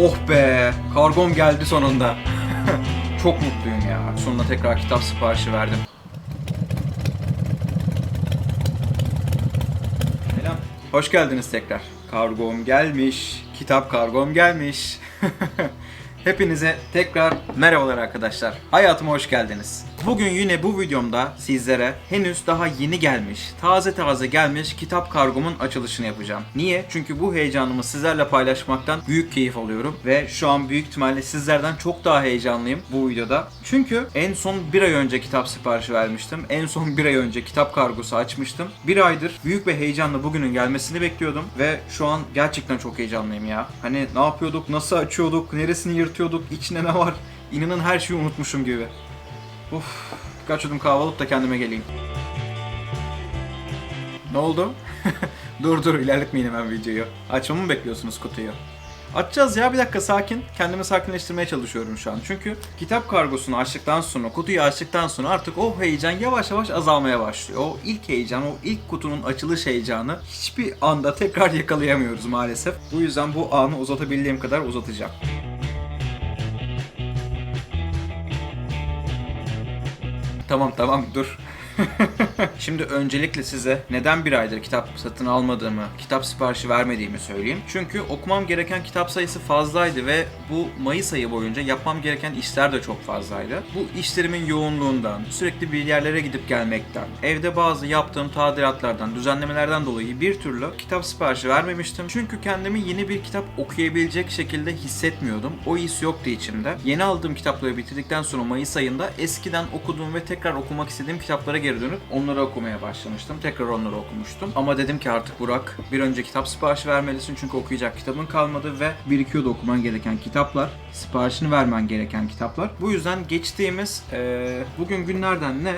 Oh be! Kargom geldi sonunda. Çok mutluyum ya. Sonunda tekrar kitap siparişi verdim. Selam. Hoş geldiniz tekrar. Kargom gelmiş. Kitap kargom gelmiş. Hepinize tekrar merhabalar arkadaşlar. Hayatıma hoş geldiniz. Bugün yine bu videomda sizlere henüz daha yeni gelmiş, taze taze gelmiş kitap kargomun açılışını yapacağım. Niye? Çünkü bu heyecanımı sizlerle paylaşmaktan büyük keyif alıyorum ve şu an büyük ihtimalle sizlerden çok daha heyecanlıyım bu videoda. Çünkü en son bir ay önce kitap siparişi vermiştim. En son bir ay önce kitap kargosu açmıştım. Bir aydır büyük bir heyecanla bugünün gelmesini bekliyordum ve şu an gerçekten çok heyecanlıyım ya. Hani ne yapıyorduk, nasıl açıyorduk, neresini yırtıyorduk, içinde ne var? İnanın her şeyi unutmuşum gibi. Uf, birkaç yudum da kendime geleyim. Ne oldu? dur dur ilerletmeyin hemen videoyu. Açmamı mı bekliyorsunuz kutuyu? Açacağız ya bir dakika sakin. Kendimi sakinleştirmeye çalışıyorum şu an. Çünkü kitap kargosunu açtıktan sonra, kutuyu açtıktan sonra artık o heyecan yavaş yavaş azalmaya başlıyor. O ilk heyecan, o ilk kutunun açılış heyecanı hiçbir anda tekrar yakalayamıyoruz maalesef. Bu yüzden bu anı uzatabildiğim kadar uzatacağım. Tamam tamam dur. Şimdi öncelikle size neden bir aydır kitap satın almadığımı, kitap siparişi vermediğimi söyleyeyim. Çünkü okumam gereken kitap sayısı fazlaydı ve bu Mayıs ayı boyunca yapmam gereken işler de çok fazlaydı. Bu işlerimin yoğunluğundan, sürekli bir yerlere gidip gelmekten, evde bazı yaptığım tadilatlardan, düzenlemelerden dolayı bir türlü kitap siparişi vermemiştim. Çünkü kendimi yeni bir kitap okuyabilecek şekilde hissetmiyordum. O his yoktu içimde. Yeni aldığım kitapları bitirdikten sonra Mayıs ayında eskiden okuduğum ve tekrar okumak istediğim kitaplara geri dönüp onları okumaya başlamıştım. Tekrar onları okumuştum. Ama dedim ki artık Burak bir önce kitap siparişi vermelisin çünkü okuyacak kitabın kalmadı ve birikiyordu okuman gereken kitaplar. Siparişini vermen gereken kitaplar. Bu yüzden geçtiğimiz eee, bugün günlerden ne?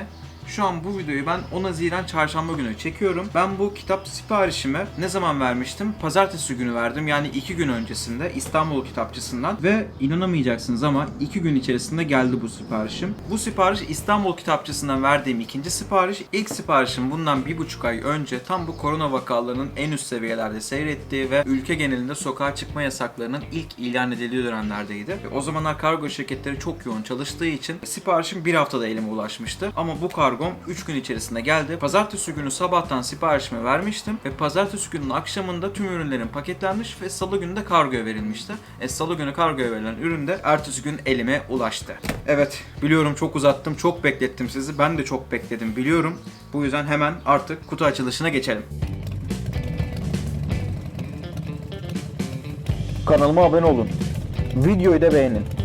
Şu an bu videoyu ben 10 Haziran çarşamba günü çekiyorum. Ben bu kitap siparişimi ne zaman vermiştim? Pazartesi günü verdim. Yani 2 gün öncesinde İstanbul Kitapçısından ve inanamayacaksınız ama 2 gün içerisinde geldi bu siparişim. Bu sipariş İstanbul Kitapçısından verdiğim ikinci sipariş. İlk siparişim bundan bir buçuk ay önce tam bu korona vakalarının en üst seviyelerde seyrettiği ve ülke genelinde sokağa çıkma yasaklarının ilk ilan edildiği dönemlerdeydi. O zamanlar kargo şirketleri çok yoğun çalıştığı için siparişim bir haftada elime ulaşmıştı. Ama bu kargom 3 gün içerisinde geldi. Pazartesi günü sabahtan siparişimi vermiştim ve pazartesi günün akşamında tüm ürünlerin paketlenmiş ve salı günü de kargoya verilmişti. E salı günü kargoya verilen ürün de ertesi gün elime ulaştı. Evet biliyorum çok uzattım, çok beklettim sizi. Ben de çok bekledim biliyorum. Bu yüzden hemen artık kutu açılışına geçelim. Kanalıma abone olun. Videoyu da beğenin.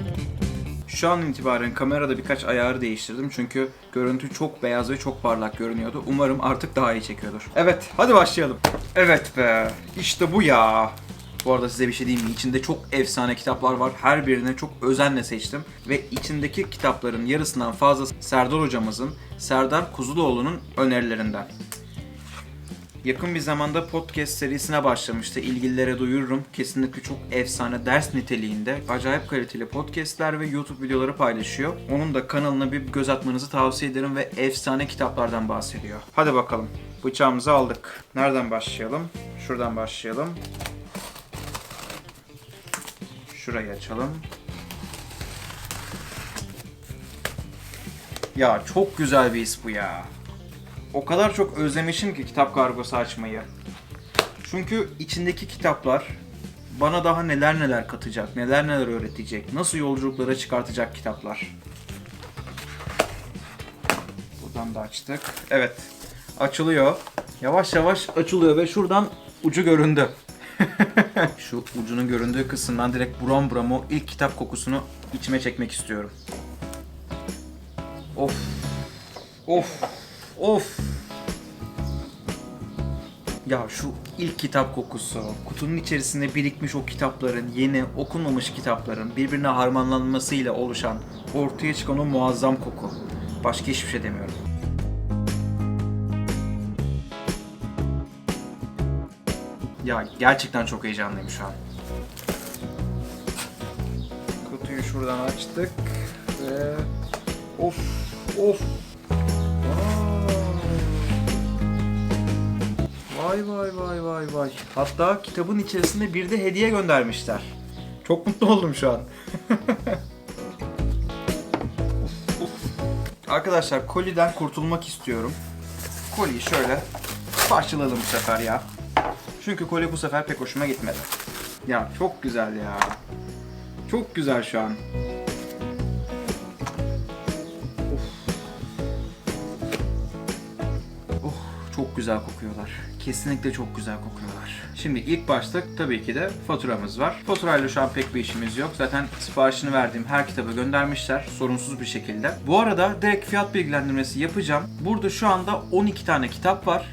Şu an itibaren kamerada birkaç ayarı değiştirdim çünkü görüntü çok beyaz ve çok parlak görünüyordu. Umarım artık daha iyi çekiyordur. Evet, hadi başlayalım. Evet be, işte bu ya. Bu arada size bir şey diyeyim mi? İçinde çok efsane kitaplar var. Her birini çok özenle seçtim. Ve içindeki kitapların yarısından fazla Serdar hocamızın, Serdar Kuzuloğlu'nun önerilerinden. Yakın bir zamanda podcast serisine başlamıştı. İlgililere duyururum. Kesinlikle çok efsane ders niteliğinde acayip kaliteli podcastler ve YouTube videoları paylaşıyor. Onun da kanalına bir göz atmanızı tavsiye ederim ve efsane kitaplardan bahsediyor. Hadi bakalım. Bıçağımızı aldık. Nereden başlayalım? Şuradan başlayalım. Şurayı açalım. Ya çok güzel bir his bu ya o kadar çok özlemişim ki kitap kargosu açmayı. Çünkü içindeki kitaplar bana daha neler neler katacak, neler neler öğretecek, nasıl yolculuklara çıkartacak kitaplar. Buradan da açtık. Evet, açılıyor. Yavaş yavaş açılıyor ve şuradan ucu göründü. Şu ucunun göründüğü kısımdan direkt buram buram o ilk kitap kokusunu içime çekmek istiyorum. Of. Of. Of. Ya şu ilk kitap kokusu, kutunun içerisinde birikmiş o kitapların, yeni okunmamış kitapların birbirine harmanlanmasıyla oluşan, ortaya çıkan o muazzam koku. Başka hiçbir şey demiyorum. Ya gerçekten çok heyecanlıyım şu an. Kutuyu şuradan açtık ve of of Vay vay vay vay vay. Hatta kitabın içerisinde bir de hediye göndermişler. Çok mutlu oldum şu an. Arkadaşlar koliden kurtulmak istiyorum. Koliyi şöyle parçaladım bu sefer ya. Çünkü koli bu sefer pek hoşuma gitmedi. Ya çok güzel ya. Çok güzel şu an. Oh, çok güzel kokuyorlar. Kesinlikle çok güzel kokuyorlar. Şimdi ilk başta tabii ki de faturamız var. Faturayla şu an pek bir işimiz yok. Zaten siparişini verdiğim her kitabı göndermişler sorunsuz bir şekilde. Bu arada direkt fiyat bilgilendirmesi yapacağım. Burada şu anda 12 tane kitap var.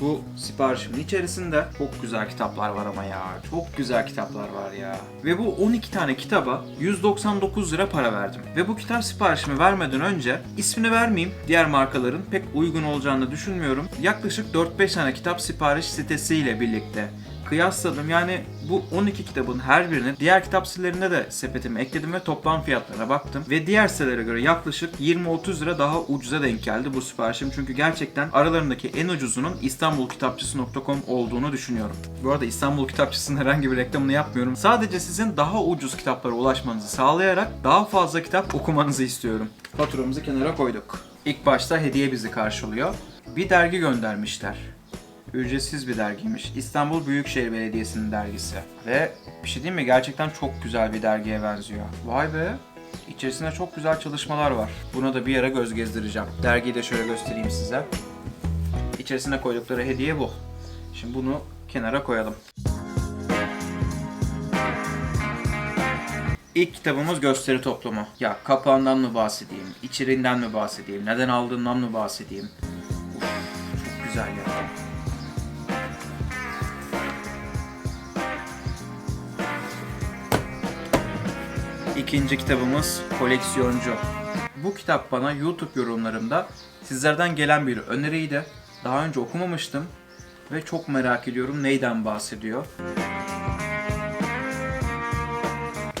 Bu siparişimin içerisinde çok güzel kitaplar var ama ya. Çok güzel kitaplar var ya. Ve bu 12 tane kitaba 199 lira para verdim. Ve bu kitap siparişimi vermeden önce ismini vermeyeyim. Diğer markaların pek uygun olacağını düşünmüyorum. Yaklaşık 4-5 tane kitap sipariş sitesiyle birlikte kıyasladım. Yani bu 12 kitabın her birini diğer kitap sitelerinde de sepetime ekledim ve toplam fiyatlarına baktım. Ve diğer sitelere göre yaklaşık 20-30 lira daha ucuza denk geldi bu siparişim. Çünkü gerçekten aralarındaki en ucuzunun İstanbulkitapçısı.com olduğunu düşünüyorum. Bu arada İstanbul Kitapçısı'nın herhangi bir reklamını yapmıyorum. Sadece sizin daha ucuz kitaplara ulaşmanızı sağlayarak daha fazla kitap okumanızı istiyorum. Faturamızı kenara koyduk. İlk başta hediye bizi karşılıyor. Bir dergi göndermişler. Ücretsiz bir dergiymiş. İstanbul Büyükşehir Belediyesi'nin dergisi. Ve bir şey diyeyim mi? Gerçekten çok güzel bir dergiye benziyor. Vay be. İçerisinde çok güzel çalışmalar var. Buna da bir ara göz gezdireceğim. Dergiyi de şöyle göstereyim size. İçerisine koydukları hediye bu. Şimdi bunu kenara koyalım. İlk kitabımız gösteri toplumu. Ya kapağından mı bahsedeyim, içeriğinden mi bahsedeyim, neden aldığımdan mı bahsedeyim? Uf, çok güzel ya. İkinci kitabımız Koleksiyoncu. Bu kitap bana YouTube yorumlarımda sizlerden gelen bir öneriydi. Daha önce okumamıştım ve çok merak ediyorum neyden bahsediyor.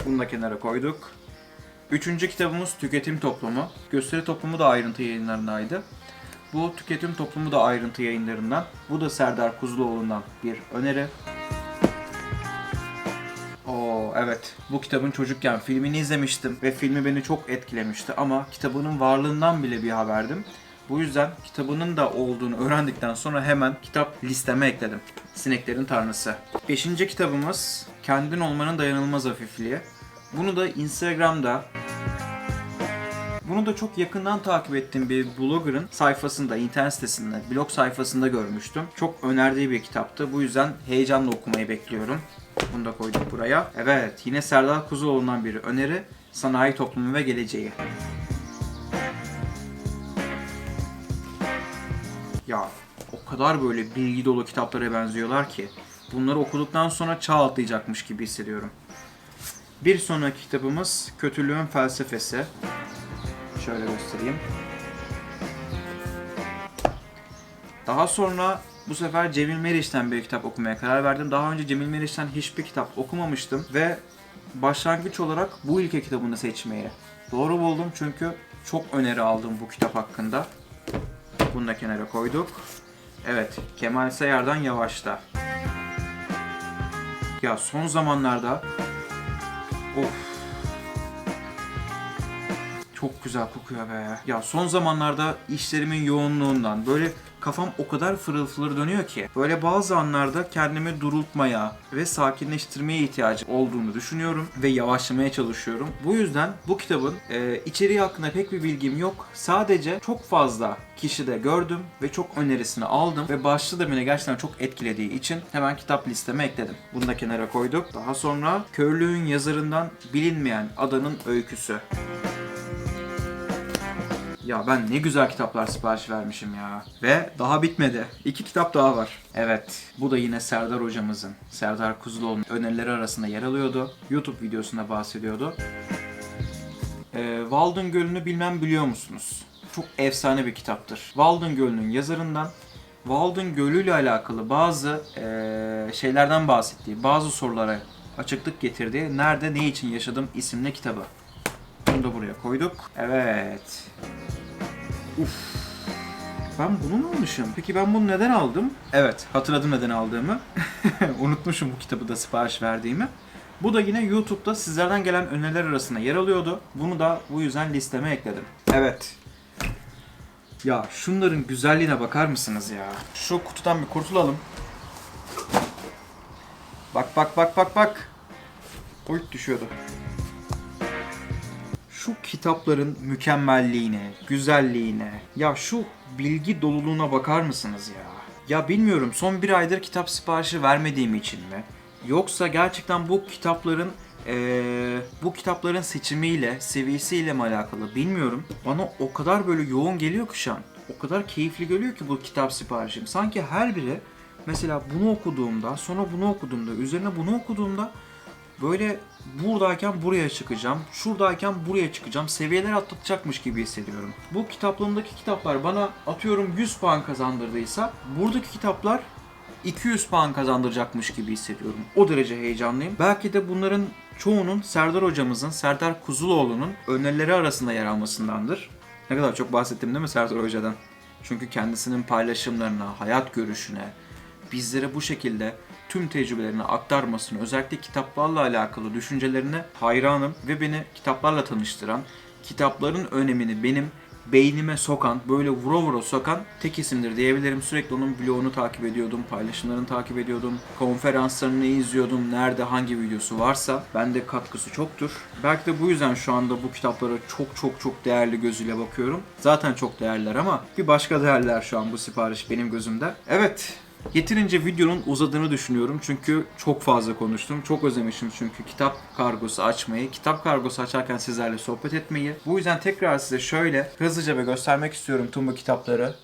Bunu da kenara koyduk. Üçüncü kitabımız Tüketim Toplumu. Gösteri Toplumu da ayrıntı yayınlarındaydı. Bu Tüketim Toplumu da ayrıntı yayınlarından. Bu da Serdar Kuzuloğlu'ndan bir öneri. Evet. Bu kitabın çocukken filmini izlemiştim ve filmi beni çok etkilemişti ama kitabının varlığından bile bir haberdim. Bu yüzden kitabının da olduğunu öğrendikten sonra hemen kitap listeme ekledim. Sineklerin Tanrısı. Beşinci kitabımız Kendin Olmanın Dayanılmaz Hafifliği. Bunu da Instagram'da bunu da çok yakından takip ettiğim bir blogger'ın sayfasında, internet sitesinde, blog sayfasında görmüştüm. Çok önerdiği bir kitaptı. Bu yüzden heyecanla okumayı bekliyorum. Bunu da koyduk buraya. Evet, yine Serdar Kuzuloğlu'ndan bir öneri. Sanayi Toplumu ve Geleceği. Ya o kadar böyle bilgi dolu kitaplara benziyorlar ki bunları okuduktan sonra çağ atlayacakmış gibi hissediyorum. Bir sonraki kitabımız Kötülüğün Felsefesi. Şöyle göstereyim. Daha sonra bu sefer Cemil Meriç'ten bir kitap okumaya karar verdim. Daha önce Cemil Meriç'ten hiçbir kitap okumamıştım ve başlangıç olarak bu ilke kitabını seçmeyi doğru buldum çünkü çok öneri aldım bu kitap hakkında. Bunu da kenara koyduk. Evet, Kemal Sayar'dan Yavaşta. Ya son zamanlarda of çok güzel kokuyor be. Ya son zamanlarda işlerimin yoğunluğundan böyle kafam o kadar fırıl fırıl dönüyor ki böyle bazı anlarda kendimi durultmaya ve sakinleştirmeye ihtiyacı olduğunu düşünüyorum ve yavaşlamaya çalışıyorum. Bu yüzden bu kitabın e, içeriği hakkında pek bir bilgim yok. Sadece çok fazla kişide gördüm ve çok önerisini aldım ve başlı da beni gerçekten çok etkilediği için hemen kitap listeme ekledim. Bunu da kenara koyduk. Daha sonra Körlüğün yazarından bilinmeyen adanın öyküsü. Ya ben ne güzel kitaplar sipariş vermişim ya. Ve daha bitmedi. İki kitap daha var. Evet. Bu da yine Serdar hocamızın, Serdar Kuzuloğlu'nun önerileri arasında yer alıyordu. YouTube videosunda bahsediyordu. Ee, Walden Gölü'nü bilmem biliyor musunuz? Çok efsane bir kitaptır. Walden Gölü'nün yazarından Walden Gölü ile alakalı bazı eee, şeylerden bahsettiği, bazı sorulara açıklık getirdiği Nerede Ne için Yaşadım isimli kitabı. Bunu da buraya koyduk. Evet. Uf. Ben bunu mu almışım? Peki ben bunu neden aldım? Evet, hatırladım neden aldığımı. Unutmuşum bu kitabı da sipariş verdiğimi. Bu da yine YouTube'da sizlerden gelen öneriler arasında yer alıyordu. Bunu da bu yüzden listeme ekledim. Evet. Ya şunların güzelliğine bakar mısınız ya? Şu kutudan bir kurtulalım. Bak bak bak bak bak. Oy düşüyordu. Şu kitapların mükemmelliğine, güzelliğine, ya şu bilgi doluluğuna bakar mısınız ya? Ya bilmiyorum son bir aydır kitap siparişi vermediğim için mi? Yoksa gerçekten bu kitapların eee, bu kitapların seçimiyle, seviyesiyle mi alakalı bilmiyorum. Bana o kadar böyle yoğun geliyor ki şu an. O kadar keyifli geliyor ki bu kitap siparişim. Sanki her biri mesela bunu okuduğumda, sonra bunu okuduğumda, üzerine bunu okuduğumda böyle buradayken buraya çıkacağım, şuradayken buraya çıkacağım, seviyeler atlatacakmış gibi hissediyorum. Bu kitaplığımdaki kitaplar bana atıyorum 100 puan kazandırdıysa buradaki kitaplar 200 puan kazandıracakmış gibi hissediyorum. O derece heyecanlıyım. Belki de bunların çoğunun Serdar hocamızın, Serdar Kuzuloğlu'nun önerileri arasında yer almasındandır. Ne kadar çok bahsettim değil mi Serdar hocadan? Çünkü kendisinin paylaşımlarına, hayat görüşüne, bizlere bu şekilde tüm tecrübelerini aktarmasını, özellikle kitaplarla alakalı düşüncelerine hayranım ve beni kitaplarla tanıştıran, kitapların önemini benim beynime sokan, böyle vura vura sokan tek isimdir diyebilirim. Sürekli onun blogunu takip ediyordum, paylaşımlarını takip ediyordum, konferanslarını izliyordum, nerede hangi videosu varsa bende katkısı çoktur. Belki de bu yüzden şu anda bu kitaplara çok çok çok değerli gözüyle bakıyorum. Zaten çok değerliler ama bir başka değerler şu an bu sipariş benim gözümde. Evet, Yeterince videonun uzadığını düşünüyorum çünkü çok fazla konuştum. Çok özlemişim çünkü kitap kargosu açmayı, kitap kargosu açarken sizlerle sohbet etmeyi. Bu yüzden tekrar size şöyle hızlıca bir göstermek istiyorum tüm bu kitapları.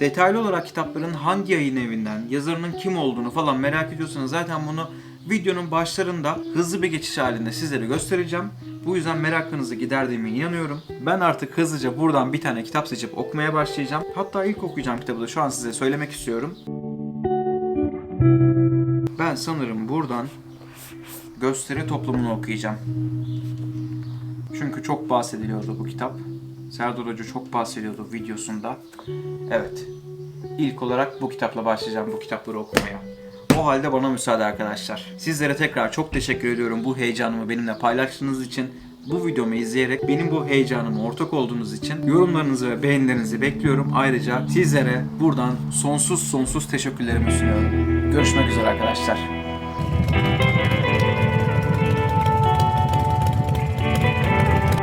Detaylı olarak kitapların hangi yayın evinden, yazarının kim olduğunu falan merak ediyorsanız zaten bunu videonun başlarında hızlı bir geçiş halinde sizlere göstereceğim. Bu yüzden merakınızı giderdiğime inanıyorum. Ben artık hızlıca buradan bir tane kitap seçip okumaya başlayacağım. Hatta ilk okuyacağım kitabı da şu an size söylemek istiyorum. Ben sanırım buradan gösteri toplumunu okuyacağım. Çünkü çok bahsediliyordu bu kitap. Serdar Hoca çok bahsediyordu videosunda. Evet. İlk olarak bu kitapla başlayacağım bu kitapları okumaya. O halde bana müsaade arkadaşlar. Sizlere tekrar çok teşekkür ediyorum bu heyecanımı benimle paylaştığınız için. Bu videomu izleyerek benim bu heyecanıma ortak olduğunuz için yorumlarınızı ve beğenilerinizi bekliyorum. Ayrıca sizlere buradan sonsuz sonsuz teşekkürlerimi sunuyorum. Görüşmek üzere arkadaşlar.